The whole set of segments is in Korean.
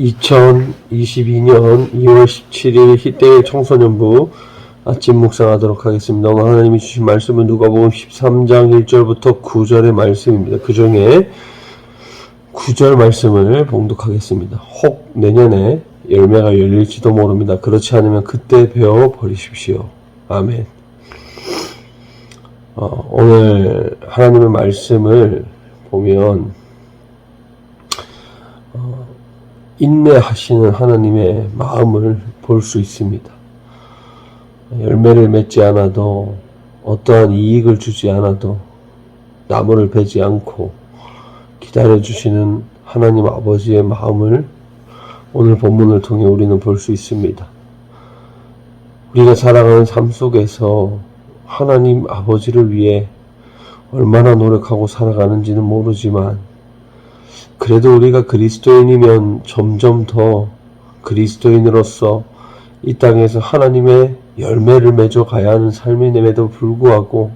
2022년 2월 17일 희대일 청소년부 아침 묵상하도록 하겠습니다. 오늘 하나님이 주신 말씀은 누가복음 13장 1절부터 9절의 말씀입니다. 그 중에 9절 말씀을 봉독하겠습니다. 혹 내년에 열매가 열릴지도 모릅니다. 그렇지 않으면 그때 베어 버리십시오. 아멘. 어, 오늘 하나님의 말씀을 보면 어, 인내하시는 하나님의 마음을 볼 수 있습니다. 열매를 맺지 않아도 어떠한 이익을 주지 않아도 나무를 베지 않고 기다려주시는 하나님 아버지의 마음을 오늘 본문을 통해 우리는 볼 수 있습니다. 우리가 살아가는 삶 속에서 하나님 아버지를 위해 얼마나 노력하고 살아가는지는 모르지만 그래도 우리가 그리스도인이면 점점 더 그리스도인으로서 이 땅에서 하나님의 열매를 맺어 가야 하는 삶임에도 불구하고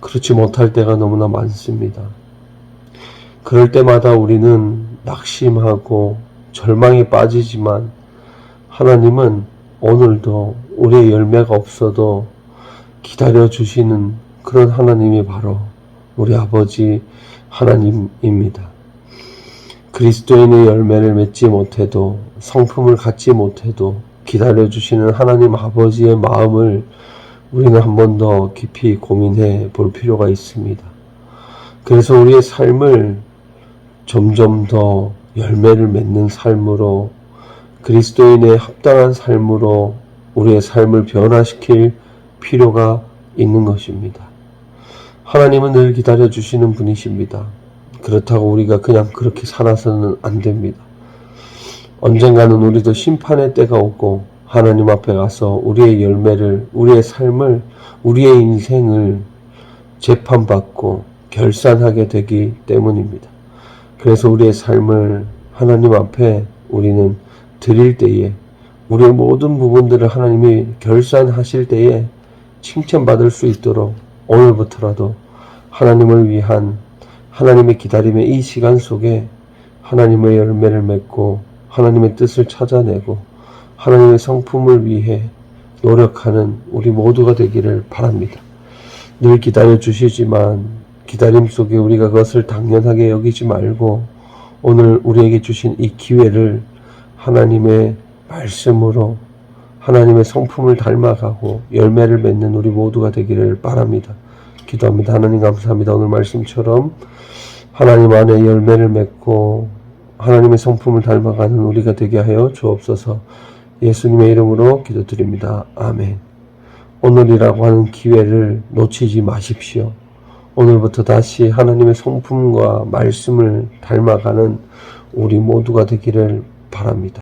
그렇지 못할 때가 너무나 많습니다. 그럴 때마다 우리는 낙심하고 절망에 빠지지만 하나님은 오늘도 우리의 열매가 없어도 기다려 주시는 그런 하나님이 바로 우리 아버지 하나님입니다. 그리스도인의 열매를 맺지 못해도 성품을 갖지 못해도 기다려 주시는 하나님 아버지의 마음을 우리는 한 번 더 깊이 고민해 볼 필요가 있습니다. 그래서 우리의 삶을 점점 더 열매를 맺는 삶으로 그리스도인의 합당한 삶으로 우리의 삶을 변화시킬 필요가 있는 것입니다. 하나님은 늘 기다려 주시는 분이십니다. 그렇다고 우리가 그냥 그렇게 살아서는 안 됩니다. 언젠가는 우리도 심판의 때가 오고 하나님 앞에 가서 우리의 열매를, 우리의 삶을, 우리의 인생을 재판받고 결산하게 되기 때문입니다. 그래서 우리의 삶을 하나님 앞에 우리는 드릴 때에 우리의 모든 부분들을 하나님이 결산하실 때에 칭찬받을 수 있도록 오늘부터라도 하나님을 위한 하나님의 기다림의 이 시간 속에 하나님의 열매를 맺고 하나님의 뜻을 찾아내고 하나님의 성품을 위해 노력하는 우리 모두가 되기를 바랍니다. 늘 기다려 주시지만 기다림 속에 우리가 그것을 당연하게 여기지 말고 오늘 우리에게 주신 이 기회를 하나님의 말씀으로 하나님의 성품을 닮아가고 열매를 맺는 우리 모두가 되기를 바랍니다. 기도합니다. 하나님 감사합니다. 오늘 말씀처럼 하나님 안에 열매를 맺고 하나님의 성품을 닮아가는 우리가 되게 하여 주옵소서 예수님의 이름으로 기도드립니다. 아멘. 오늘이라고 하는 기회를 놓치지 마십시오. 오늘부터 다시 하나님의 성품과 말씀을 닮아가는 우리 모두가 되기를 바랍니다.